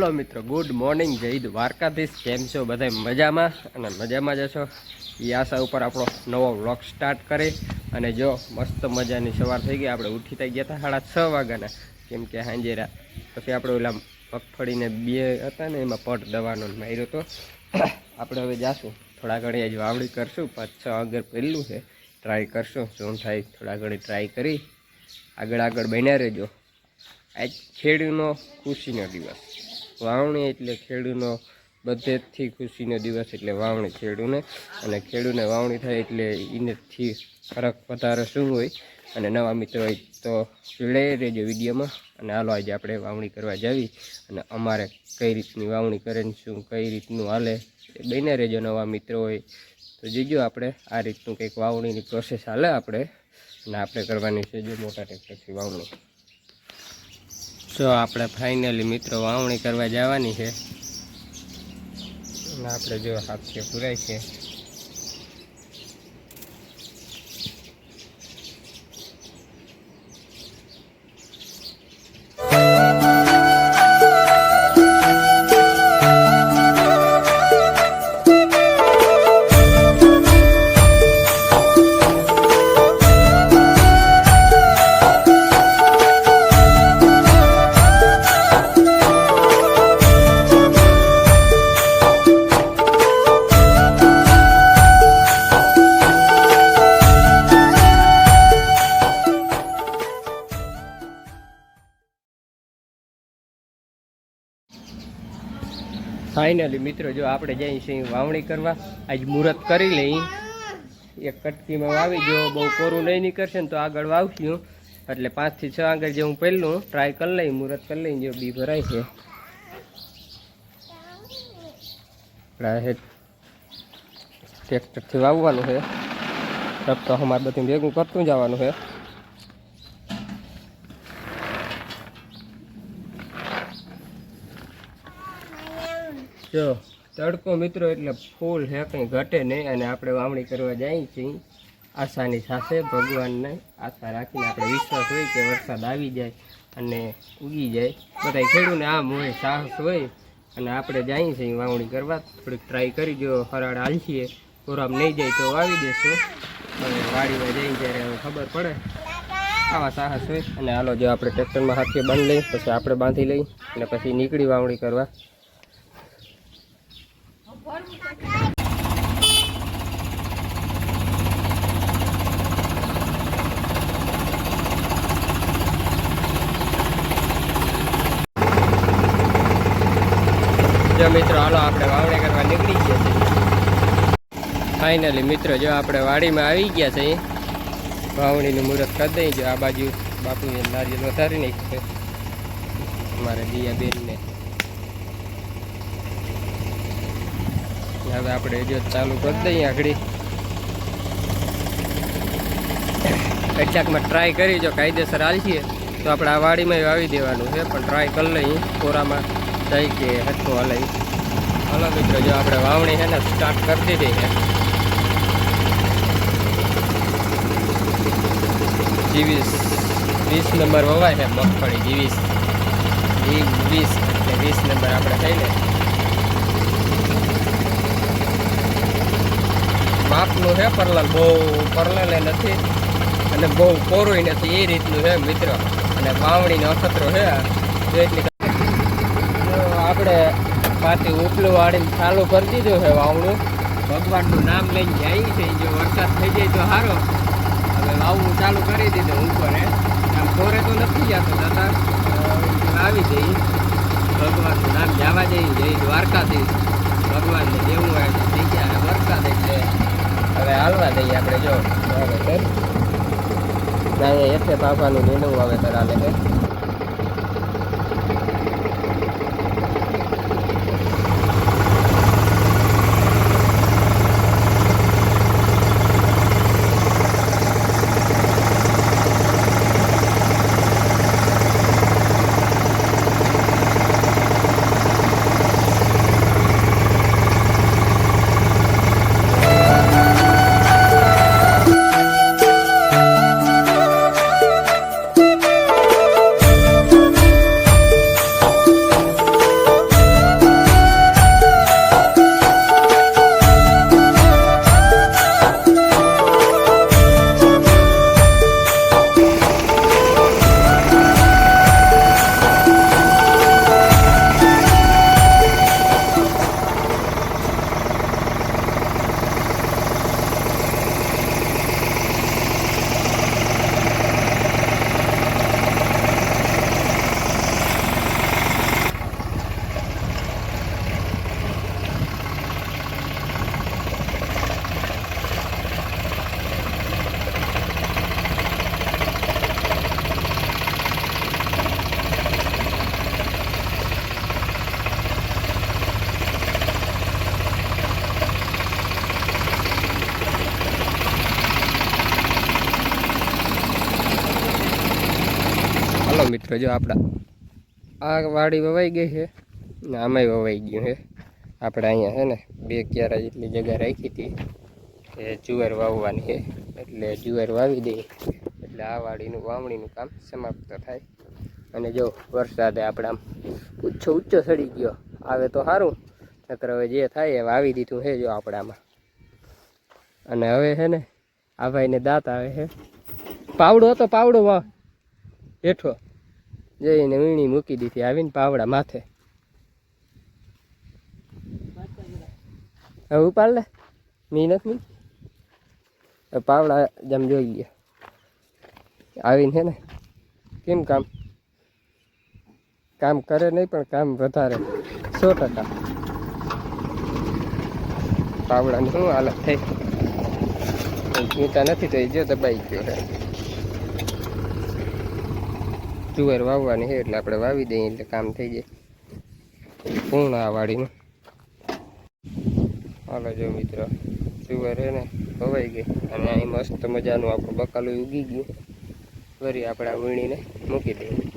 Hello મિત્રો, good morning, જય દ્વારકાધીશ, કેમ છો બધા? મજામાં? અને મજામાં જ છો એ આશા ઉપર આપણો નવો વ્લોગ સ્ટાર્ટ કરી અને જો મસ્ત મજાની સવાર થઈ ગઈ, આપણે ઉઠી થઈ ગયા હતા સાડા છ વાગ્યાના, કેમ કે સાંજે પછી આપણે ઓલા મગફળીને બે હતા ને, એમાં પટ દવાનો માર્યો હતો આપણે હવે જાશું, થોડા ઘણી જ વાવડી કરશું, પાંચ છ આગળ પહેલું છે. ટ્રાય કરશું, શું થાય, થોડા ઘણી ટ્રાય કરી. આગળ આગળ બન્યા રહેજો. આજ ખેડૂનો ખુશીનો દિવસ. વાવણી એટલે ખેડૂનો બધેથી ખુશીનો દિવસ એટલે વાવણી ખેડૂને. અને ખેડૂને વાવણી થાય એટલે એનેથી ફરક વધારે શું હોય અને નવા મિત્રો હોય તો જોડે રહેજો વિડીયોમાં. અને હાલો આજે આપણે વાવણી કરવા જાવી. અને અમારે કઈ રીતની વાવણી કરે ને શું, કઈ રીતનું હાલે એ બને રહેજો નવા મિત્રો હોય તો જોજો આપણે આ રીતનું કંઈક વાવણીની પ્રોસેસ હાલે આપણે. અને આપણે કરવાની છે જો મોટા ટ્રેક્ટરથી વાવણી. જો આપણે ફાઇનલી મિત્રો વાવણી કરવા જવાની છે. આપણે જો હાથે પૂરાય છે. ફાઇનલી મિત્રો, જો આપણે જઈએ છીએ વાવણી કરવા, આજ મુહૂર્ત કરી લઈ એક કટકીમાં વાવી, જો બહુ કોરું નહીં નીકળશે ને તો આગળ વાવશું. એટલે પાંચથી છ આગળ જે હું પહેલું ટ્રાય કરી લઈ મુહૂર્ત કરી લઈને જો બી ભરાય છે. ટ્રેક્ટરથી વાવવાનું છે. તબ તો અમારે બધું ભેગું કરતું જવાનું છે. જો, તડકો મિત્રો એટલે ફૂલ છે કંઈ ઘટે નહીં અને આપણે વાવણી કરવા જઈએ છીએ. આશાની સાથે ભગવાનને આશા રાખીને આપણે વિશ્વાસ હોય કે વરસાદ આવી જાય અને ઉગી જાય. બધા ખેડૂને આમ હોય, સાહસ હોય અને આપણે જઈએ છીએ વાવણી કરવા. થોડીક ટ્રાય કરી જો હરાડ હાલશીએ કોરામ નહીં જાય તો વાવી દેશું. અને વાડીમાં જઈ ત્યારે ખબર પડે. આવા સાહસ હોય. અને હાલો જો આપણે ટ્રેક્ટરમાં હાથે બાંધી લઈએ, પછી આપણે બાંધી લઈએ અને પછી નીકળી વાવણી કરવા. જો મિત્રો, હાલો આપણે વાવણી કરવા નીકળી ગયા છીએ. ફાઇનલી મિત્રો, જો આપણે વાડીમાં આવી ગયા છીએ, વાવણીનું મુહૂર્ત કરી દઈએ. જો આ બાજુ બાપુએ નારિયેલ વધારી નાખ્યું છે. દિયા દિયાબેનને. હવે આપણે જો ચાલુ કરી દઈએ આગળ. કચાકમાં ટ્રાય કરી જો કાયદેસર હાલશીએ તો આપણે આ વાડીમાં વાવી દેવાનું છે, પણ ટ્રાય કરી લઈએ. કોરામાં જઈ કે હટકો હલાવી. હલો મિત્રો, જો આપણે વાવણી છે ને સ્ટાર્ટ કરી દીધી છે. જીવીસ, વીસ નંબર વવાય છે મગફળી, જીવીસ. વીસ એટલે વીસ નંબર આપણે થઈને માપનું છે, પરલાલ. બહુ પરલાલે નથી. અને બહુ કોરું નથી, એ રીતનું છે, મિત્ર. અને વાવણીનો અખતરો છે એટલી આપણે પાછી ઉપલું વાળીને ચાલુ કરી દીધું છે, વાવણું. ભગવાનનું નામ લઈને જાય છે જો વરસાદ થઈ જાય તો સારો હવે વાવવું ચાલુ કરી દીધું ઉપર. આમ કોરે તો નથી જતો દાદા. આવી જઈ ભગવાનનું નામ જવા જઈ જઈ દ્વારકાધીશ. ભગવાનને જેવું હોય થઈ એટલે દઈએ આપણે જો. વાવેતર ના અહીંયા એઠે બાપાનું લીલું વાવેતર હાલે છે. મિત્રો, જો આપણા આ વાડી વવાઈ ગઈ છે, ને આમાંય વવાઈ ગયું છે. આપણે અહીંયા છે ને, બે ક્યારા જેટલી જગ્યા રાખી હતી કે જુવાર વાવવાની છે. એટલે જુવાર વાવી દઈએ એટલે આ વાડીનું વાવણીનું કામ સમાપ્ત થાય. અને જો વરસાદે આપણે આમ ઊંચો ઊંચો સડી ગયો, આવે તો સારું નકર હવે જે થાય એ વાવી દીધું છે જો આપણામાં અને હવે છે ને, આ ભાઈને દાંત આવે છે. પાવડો હતો, પાવડો વાવ. હેઠો. જઈને વીણી મૂકી દીધી આવીને પાવડા માથે. હવે ઉપાડ લે. મી નથી મી પાવડા જેમ જોઈ ગયા આવીને છે ને, કેમ કામ? કામ કરે નહીં પણ કામ વધારે. સો ટકા. પાવડાની શું હાલત થઈ? ચૂંટા નથી થઈ, જો દબાઈ ગયો છે જુવાર વાવવાની છે એટલે આપણે વાવી દઈએ એટલે કામ થઈ જાય. પૂર્ણ આ વાડીનું. હાલો જો મિત્રો, જુવાર હે ને ભવાઈ ગઈ અને અહીં મસ્ત મજાનું આપણું બકાલું ઉગી ગયું. ફરી આપણે આ વીણીને મૂકી દઈએ.